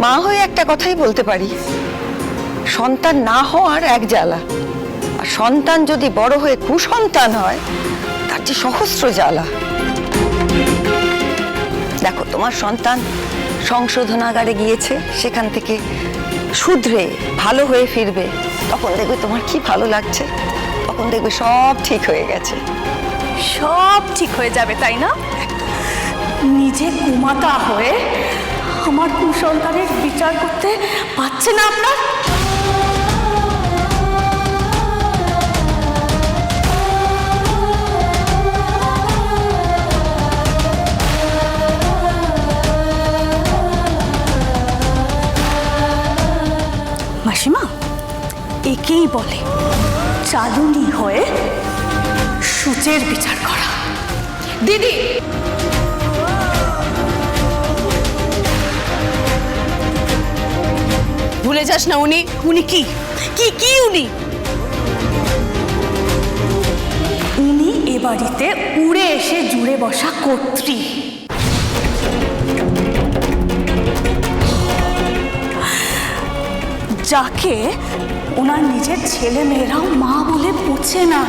মা হয়ে একটা কথাই বলতে পারি। সন্তান না হওয়ার এক জ্বালা। আর সন্তান যদি বড় হয়ে কুসন্তান হয়, তার যে সহস্র জ্বালা। দেখো, তোমার সন্তান সংশোধনাগারে গিয়েছে, সেখান থেকে শুধরে ভালো হয়ে ফিরবে। তখন দেখবে তোমার কি ভালো লাগছে। তখন দেখবে সব ঠিক হয়ে গেছে। সব ঠিক হয়ে যাবে, তাই না? নিজে কুমাতা হয়ে আমার কুসন্তানের বিচার করতে পারছে না আপনার? মাসিমা, একেই বলে চালুনি হয়ে সূচের বিচার করা। দিদি ভুলে যাস না উনি। উনি কি? কি কি উনি? উনি এ বাড়িতে উড়ে এসে জুড়ে বসা কর্ত্রী। যাকে ওনার নিজের ছেলে মেয়েরাও মা বলে পুছে না।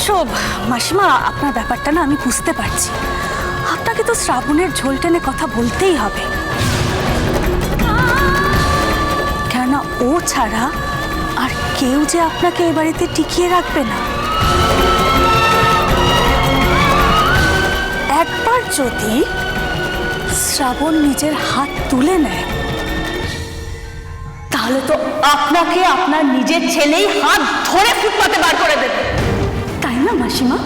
অবশ্য মাসিমা, আপনার ব্যাপারটা না আমি বুঝতে পারছি। আপনাকে তো শ্রাবণের ঝোল টেনে কথা বলতেই হবে। কেননা ও ছাড়া আর কেউ যে আপনাকে এ বাড়িতে টিকিয়ে রাখবে না। একবার যদি শ্রাবণ নিজের হাত তুলে নেয়, তাহলে তো আপনাকে আপনার নিজের ছেলেই হাত ধরে ফুটপাতে মাসিমা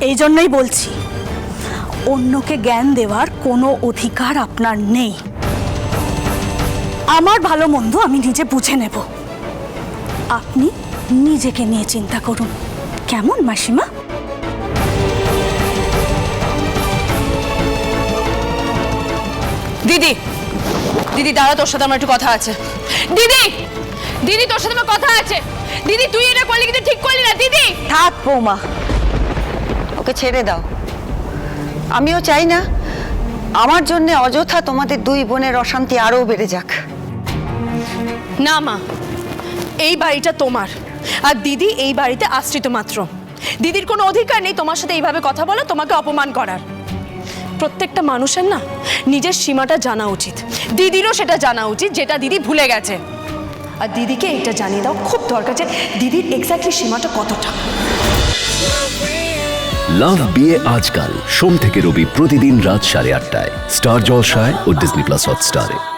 এই জন্যই বলছি, অন্যকে জ্ঞান দেওয়ার কোনো অধিকার আপনার নেই। আমার ভালো মন্দ আমি নিজে বুঝে নেব। আপনি নিজেকে নিয়ে চিন্তা করুন। কেমন মাসিমা? দিদি। দিদি দাঁড়া তোর সাথে আমার একটু কথা আছে। দিদি! দিদি তোর সাথে আমার কথা আছে। দিদি তুই এটা করলি কিন্তু ঠিক করলি না দিদি! থাক বৌমা। ওকে ছেড়ে দাও। আমিও চাই না আমার জন্য অযথা তোমাদের দুই বোনের অশান্তি আরও বেড়ে যাক। না মা। এই বাড়িটা তোমার। আর দিদি এই বাড়িতে আশ্রিত মাত্র। দিদির কোনো অধিকার নেই তোমার সাথে এইভাবে কথা বলা তোমাকে অপমান করার। প্রত্যেকটা মানুষের না নিজের সীমাটা জানা উচিত। দিদিরও সেটা জানা উচিত, যেটা দিদি ভুলে গেছে। আর দিদিকে এটা জানিয়ে দাও, খুব দরকার যে দিদির এক্স্যাক্টলি সীমাটা কতটা। লাভ বিয়ে আজকাল, সোম থেকে রবি প্রতিদিন রাত সাড়ে আটটায়। স্টার জলসায় ও ডিজনি প্লাস হটস্টারে